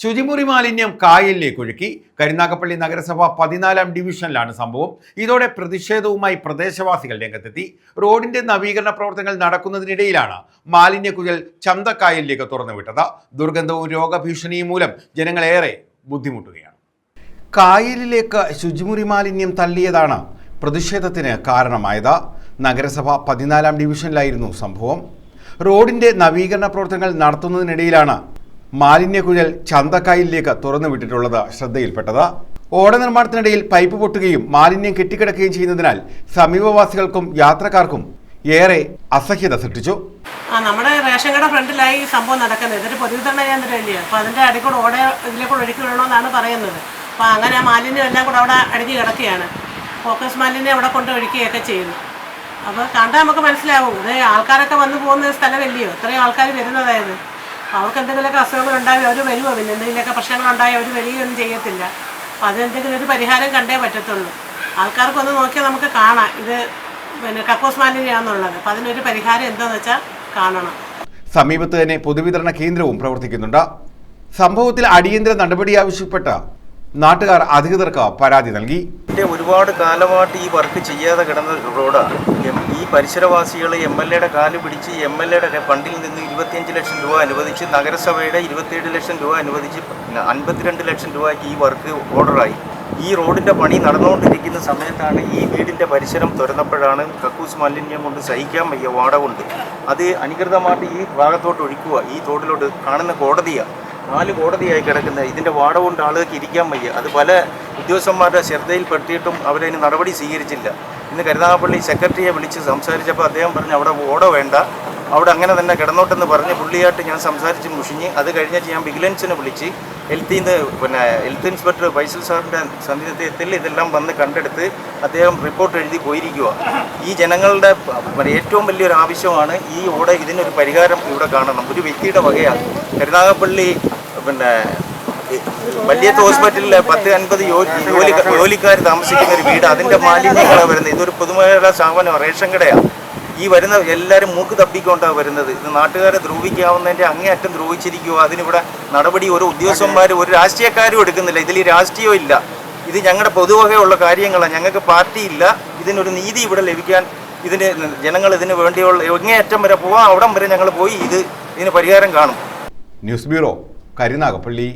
ശുചിമുറി മാലിന്യം കായലിലേക്ക് ഒഴുക്കി. കരുനാഗപ്പള്ളി നഗരസഭ പതിനാലാം ഡിവിഷനിലാണ് സംഭവം. ഇതോടെ പ്രതിഷേധവുമായി പ്രദേശവാസികൾ രംഗത്തെത്തി. റോഡിന്റെ നവീകരണ പ്രവർത്തനങ്ങൾ നടക്കുന്നതിനിടയിലാണ് മാലിന്യ കുഴൽ ചന്തക്കായലിലേക്ക് തുറന്നുവിട്ടത്. ദുർഗന്ധവും രോഗഭീഷണിയും മൂലം ജനങ്ങളേറെ ബുദ്ധിമുട്ടുകയാണ്. കായലിലേക്ക് ശുചിമുറി മാലിന്യം തള്ളിയതാണ് പ്രതിഷേധത്തിന് കാരണമായത്. നഗരസഭ പതിനാലാം ഡിവിഷനിലായിരുന്നു സംഭവം. റോഡിന്റെ നവീകരണ പ്രവർത്തനങ്ങൾ നടത്തുന്നതിനിടയിലാണ് മാലിന്യക്കുഴൽ ചന്തക്കായലിലേക്ക് തുറന്നുവിട്ടിട്ടുള്ളത് ശ്രദ്ധയിൽപ്പെട്ടത്. ഓട നിർമ്മാണത്തിനിടയിൽ പൈപ്പ് പൊട്ടുകയും മാലിന്യം കെട്ടിക്കിടക്കുകയും ചെയ്യുന്നതിനാൽ സമീപവാസികൾക്കും യാത്രക്കാർക്കും ഏറെ അസഹ്യത സൃഷ്ടിച്ചു. ആ നമ്മുടെ റേഷൻ കട ഫ്രണ്ടിലായി സംഭവം നടക്കുന്നത്. ഇതൊരു പൊതുവിതരണ കേന്ദ്രമല്ലേ? അപ്പോൾ അതിന്റെ അടിക്കൂടെ കൂടെ ഓടെ ഇതിലേക്കൂടെ ഒഴുക്കി വിടണമെന്നാണ് പറയുന്നത്. അപ്പോൾ അങ്ങനെ ആ മാലിന്യം എല്ലാം കൂടെ അവിടെ അടിഞ്ഞു കിടക്കുകയാണ്. ഫോക്കസ് മാലിന്യം അവിടെ കൊണ്ട് ഒഴുക്കുകയൊക്കെ ചെയ്യുന്നു. അപ്പോൾ കണ്ടാൽ നമുക്ക് മനസ്സിലാവും. ഇത് ആൾക്കാരൊക്കെ വന്നു പോകുന്ന സ്ഥലമല്ലയോ? ഇത്രയും ആൾക്കാർ വരുന്നതായത്. അവർക്ക് എന്തെങ്കിലുമൊക്കെ അസുഖങ്ങൾ ഉണ്ടായി അവർ വരുമോ പിന്നെ എന്തെങ്കിലുമൊക്കെ പ്രശ്നങ്ങൾ ഉണ്ടായി അവർ വരികയൊന്നും ചെയ്യത്തില്ല. അപ്പം അതിനെന്തെങ്കിലും ഒരു പരിഹാരം കണ്ടേ പറ്റത്തുള്ളൂ. ആൾക്കാർക്കൊന്ന് നോക്കിയാൽ നമുക്ക് കാണാം. ഇത് പിന്നെ കക്കോസ് മാലിന്യാന്നുള്ളത് അപ്പം അതിനൊരു പരിഹാരം എന്താണെന്ന് വെച്ചാൽ കാണണം. സമീപത്ത് തന്നെ പൊതുവിതരണ കേന്ദ്രവും പ്രവർത്തിക്കുന്നുണ്ട്. സംഭവത്തിൽ അടിയന്തര നടപടി ആവശ്യപ്പെട്ട് നാട്ടുകാർ അധികൃതർക്ക് പരാതി നൽകി. ഒരുപാട് കാലമായിട്ട് ഈ വർക്ക് ചെയ്യാതെ കിടന്ന റോഡാണ് ഈ പരിസരവാസികൾ എം എൽ എയുടെ കാൽ പിടിച്ച് എം എൽ എയുടെ ഫണ്ടിൽ നിന്ന് ഇരുപത്തിയഞ്ച് ലക്ഷം രൂപ അനുവദിച്ച് നഗരസഭയുടെ ഇരുപത്തിയേഴ് ലക്ഷം രൂപ അനുവദിച്ച് അൻപത്തിരണ്ട് ലക്ഷം രൂപയ്ക്ക് ഈ വർക്ക് ഓർഡറായി ഈ റോഡിന്റെ പണി നടന്നുകൊണ്ടിരിക്കുന്ന സമയത്താണ് ഈ വീടിന്റെ പരിസരം തുറന്നപ്പോഴാണ് കക്കൂസ് മാലിന്യം കൊണ്ട് സഹിക്കാൻ വയ്യ വാട കൊണ്ട്. അത് അനുകൃതമായിട്ട് ഈ ഭാഗത്തോട്ട് ഒഴിക്കുക ഈ തോട്ടിലോട്ട് കാണുന്ന കോടതിയാണ് നാല് കോടതിയായി കിടക്കുന്ന ഇതിന്റെ വാട കൊണ്ട് ആളുകൾക്ക് ഇരിക്കാൻ വയ്യ. അത് പല ഉദ്യോഗസ്ഥന്മാരുടെ ശ്രദ്ധയിൽപ്പെടുത്തിയിട്ടും അവരതിന് നടപടി സ്വീകരിച്ചില്ല. ഇന്ന് കരുനാഗപ്പള്ളി സെക്രട്ടറിയെ വിളിച്ച് സംസാരിച്ചപ്പോൾ അദ്ദേഹം പറഞ്ഞു അവിടെ ഓട വേണ്ട. അവിടെ അങ്ങനെ തന്നെ കിടന്നോട്ടെന്ന് പറഞ്ഞ് പുള്ളിയായിട്ട് ഞാൻ സംസാരിച്ച് മുഷിഞ്ഞ് അത് കഴിഞ്ഞിട്ട് ഞാൻ വിജിലൻസിനെ വിളിച്ച് ഹെൽത്തിൽ നിന്ന് പിന്നെ ഹെൽത്ത് ഇൻസ്പെക്ടർ ഫൈസൽ സാറിന്റെ സന്നിധത്തിൽ ഇതെല്ലാം വന്ന് കണ്ടെടുത്ത് അദ്ദേഹം റിപ്പോർട്ട് എഴുതി പോയിരിക്കുക ഈ ജനങ്ങളുടെ ഏറ്റവും വലിയൊരു ആവശ്യമാണ് ഈ ഓട ഇതിനൊരു പരിഹാരം ഇവിടെ കാണണം. ഒരു വ്യക്തിയുടെ വകയാണ്. കരുനാഗപ്പള്ളി പിന്നെ വലിയ ഹോസ്പിറ്റലിൽ പത്ത് അൻപത് ജോലി ജോലിക്കാർ താമസിക്കുന്ന ഒരു വീട് അതിന്റെ മാലിന്യങ്ങളാണ് വരുന്നത്. ഇതൊരു പൊതുമേഖല സ്ഥാപനം റേഷൻ കടയാണ് ഈ വരുന്ന എല്ലാവരും മൂക്ക് തപ്പിക്കൊണ്ടാണ് വരുന്നത്. ഇത് നാട്ടുകാരെ ദ്രോഹിക്കാവുന്നതിന്റെ അങ്ങേയറ്റം ദ്രോഹിച്ചിരിക്കുക അതിനിവിടെ നടപടി ഒരു ഉദ്യോഗസ്ഥന്മാരും ഒരു രാഷ്ട്രീയക്കാരും എടുക്കുന്നില്ല. ഇതിൽ രാഷ്ട്രീയം ഇല്ല. ഇത് ഞങ്ങളുടെ പൊതുവകയുള്ള കാര്യങ്ങളാണ് ഞങ്ങൾക്ക് പാർട്ടി ഇല്ല. ഇതിനൊരു നീതി ഇവിടെ ലഭിക്കാൻ ഇതിന് ജനങ്ങൾ ഇതിന് വേണ്ടിയുള്ള അങ്ങേയറ്റം വരെ പോകാം അവിടം വരെ ഞങ്ങൾ പോയി ഇത് ഇതിന് പരിഹാരം കാണും. News bureau. കരുനാഗപ്പള്ളി